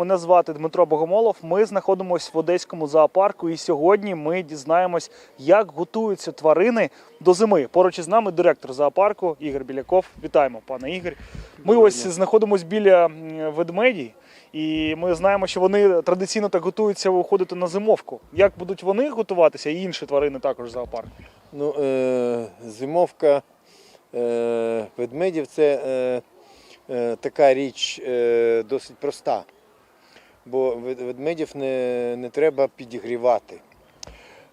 Мене звати Дмитро Богомолов. Ми знаходимося в Одеському зоопарку, і сьогодні ми дізнаємось, як готуються тварини до зими. Поруч із нами директор зоопарку Ігор Біляков. Вітаємо, пане Ігор. Ми ось знаходимося біля м, ведмеді, і ми знаємо, що вони традиційно так готуються виходити на зимовку. Як будуть вони готуватися, і інші тварини також в зоопарку? Ну, е, зимовка е, ведмедів це е, е, така річ е, досить проста, бо ведмедів не, не треба підігрівати.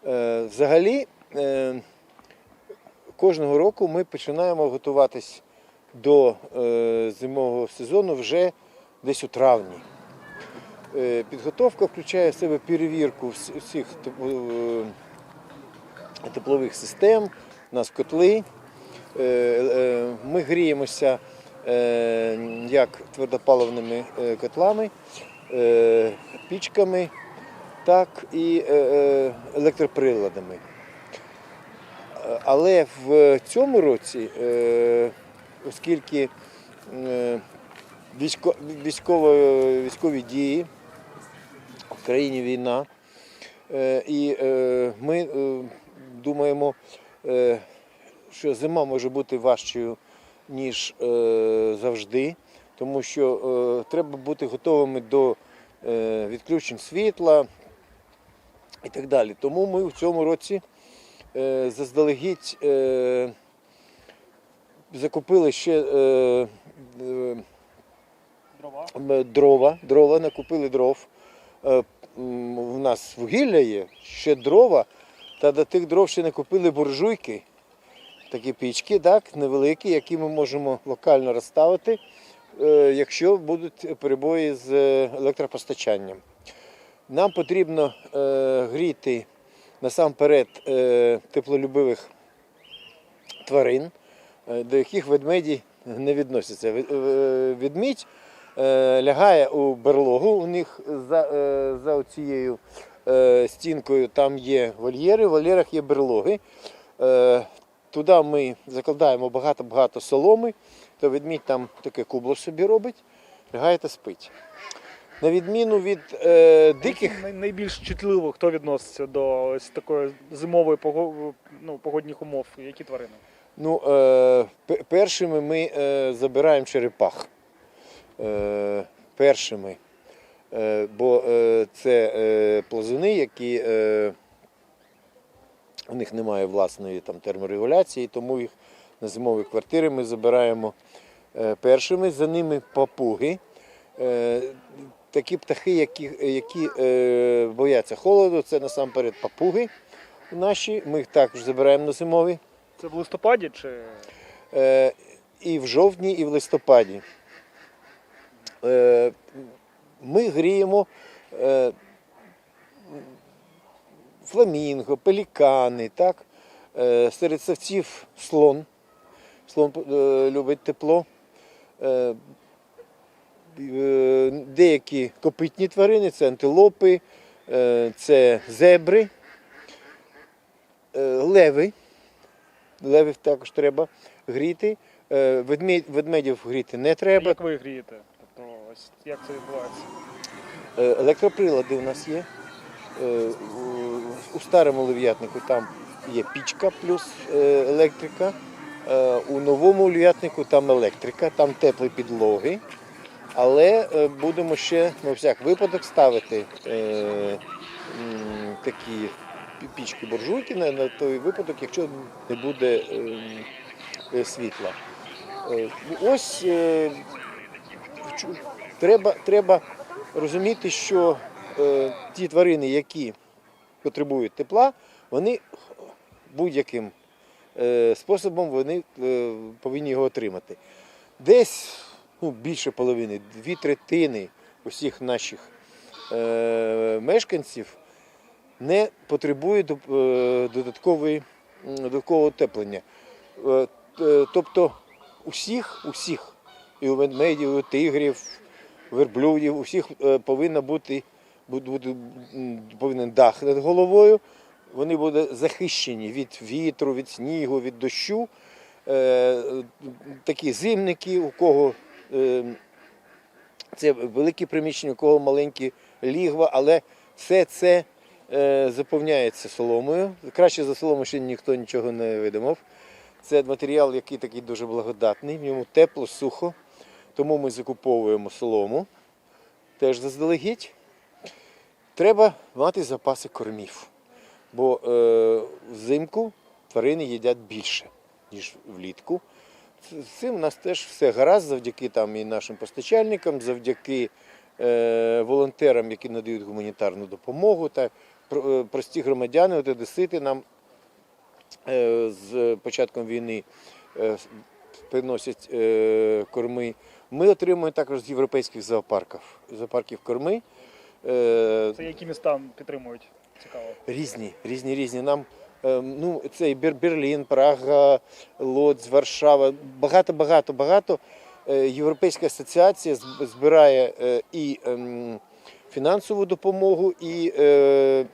Е, взагалі, е, кожного року ми починаємо готуватись до е, зимового сезону вже десь у травні. Е, підготовка включає в себе перевірку всіх е, теплових систем, у нас котли. Е, е, Ми гріємося як твердопаливними котлами, пічками, так і е, е, електроприладами. Е, Але в цьому році, е, оскільки е, військові дії, в країні війна, Е, І е, ми е, думаємо, е, що зима може бути важчою, ніж е, завжди, тому що е, треба бути готовими до е, відключень світла і так далі. Тому ми в цьому році е, заздалегідь е, закупили ще е, е, Дрова. Дрова, дрова, накупили дров. Е, У нас вугілля є, ще дрова, та до тих дров ще накупили буржуйки, такі пічки, так, невеликі, які ми можемо локально розставити, якщо будуть перебої з е, електропостачанням. Нам потрібно е, гріти насамперед е, теплолюбивих тварин, е, до яких ведмеді не відносяться. Е, е, лягає у берлогу. У них за, е, за цією стінкою там є вольєри, в вольєрах є берлоги. Е, Туди ми закладаємо багато-багато соломи, то ведмідь там таке кубло собі робить, лягає та спить. На відміну від е, диких. Най- найбільш чутливо, хто відноситься до ось такої зимової пого- ну, погодних умов? Які тварини? Ну, е, пе- першими ми е, забираємо черепах. Е, першими. Е, бо е, це е, плазуни, які е, у них немає власної там, терморегуляції, тому їх на зимові квартири ми забираємо е, першими. За ними папуги. Е, такі птахи, які, які е, бояться холоду, це насамперед папуги наші. Ми їх також забираємо на зимові. Це в листопаді чи і в жовтні, і в листопаді. Ми гріємо фламінго, пелікани, так? Серед савців слон. Слон е, любить тепло. Е, е, Деякі копитні тварини це антилопи, це зебри, леви. Левів також треба гріти. Ведмедів гріти не треба. як ви грієте? Тобто, ось як це відбувається? Електроприлади у нас є. У- старому лев'ятнику там є пічка плюс електрика. Е, У новому лев'ятнику там електрика, там теплі підлоги. Але е, будемо ще на всяк випадок ставити е, такі пічки-буржуйки на, на той випадок, якщо не буде е, е, світла. Ось треба, треба розуміти, що ті тварини, які потребують тепла, вони будь-яким способом вони е, повинні його отримати. Десь ну, більше половини, дві третини усіх наших е, мешканців не потребують е, додаткової, додаткового утеплення. Е, Тобто усіх, усіх, і у ведмедів, і у тигрів, верблюдів, у всіх е, повинна бути, бу- бути, повинен дах над головою. Вони будуть захищені від вітру, від снігу, від дощу. Е, Такі зимники, у кого е, Це великі приміщення, у кого маленькі лігва, але все це е, заповняється соломою. Краще за солому ще ніхто нічого не видумав. Це матеріал, який такий дуже благодатний, в ньому тепло, сухо. Тому ми закуповуємо солому теж заздалегідь. Треба мати запаси кормів, бо е, взимку тварини їдять більше, ніж влітку. З цим у нас теж все гаразд завдяки там, і нашим постачальникам, завдяки е, волонтерам, які надають гуманітарну допомогу, та е, прості громадяни, от одесити нам е, з початком війни е, приносять е, корми. Ми отримуємо також з європейських зоопарків, зоопарків корми. Е, Це які міста підтримують? Цікаво. Різні, різні, різні. Нам е, ну, це і Берлін, Прага, Лодз, Варшава. Багато, багато, багато. Е, Європейська асоціація зб- збирає е, і ем, фінансову допомогу, і е,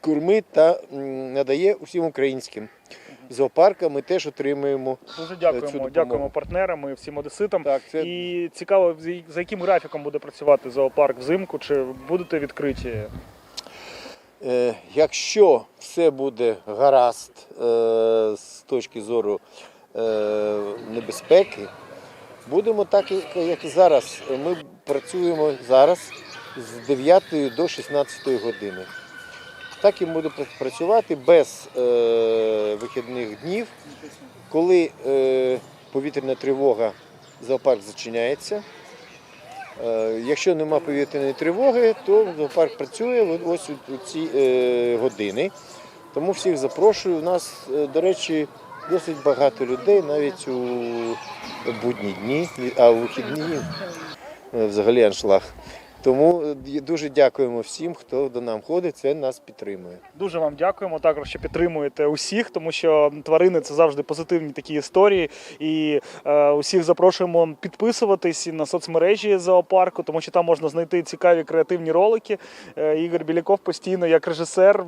корми та надає усім українським зоопаркам. Ми теж отримуємо. Дуже цю дякуємо, допомогу. дякуємо партнерам і всім одеситам. Так, це І цікаво, за яким графіком буде працювати зоопарк взимку, чи будете відкриті? Е, Якщо все буде гаразд е, з точки зору е, небезпеки, будемо так, як- і зараз. Ми працюємо зараз з 9 до 16 години. Так і будемо працювати без вихідних днів. Коли повітряна тривога, зоопарк зачиняється. Е, Якщо нема повітряної тривоги, то зоопарк працює ось у ці е, години. Тому всіх запрошую. У нас, е, до речі, досить багато людей навіть у будні дні, а у вихідні взагалі аншлаг. Тому е, дуже дякуємо всім, хто до нам ходить, це нас підтримує. Дуже вам дякуємо. Також що підтримуєте усіх, тому що тварини це завжди позитивні такі історії. І е, усіх запрошуємо підписуватись і на соцмережі зоопарку, тому що там можна знайти цікаві креативні ролики. Е, Ігор Біляков постійно, як режисер,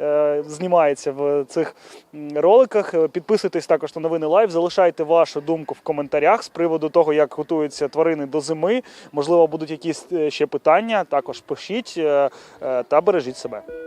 е, знімається в цих роликах. Е, Підписуйтесь також на новини лайв. Залишайте вашу думку в коментарях з приводу того, як готуються тварини до зими. Можливо, будуть якісь е, ще питання. Також пишіть е, е, та бережіть себе.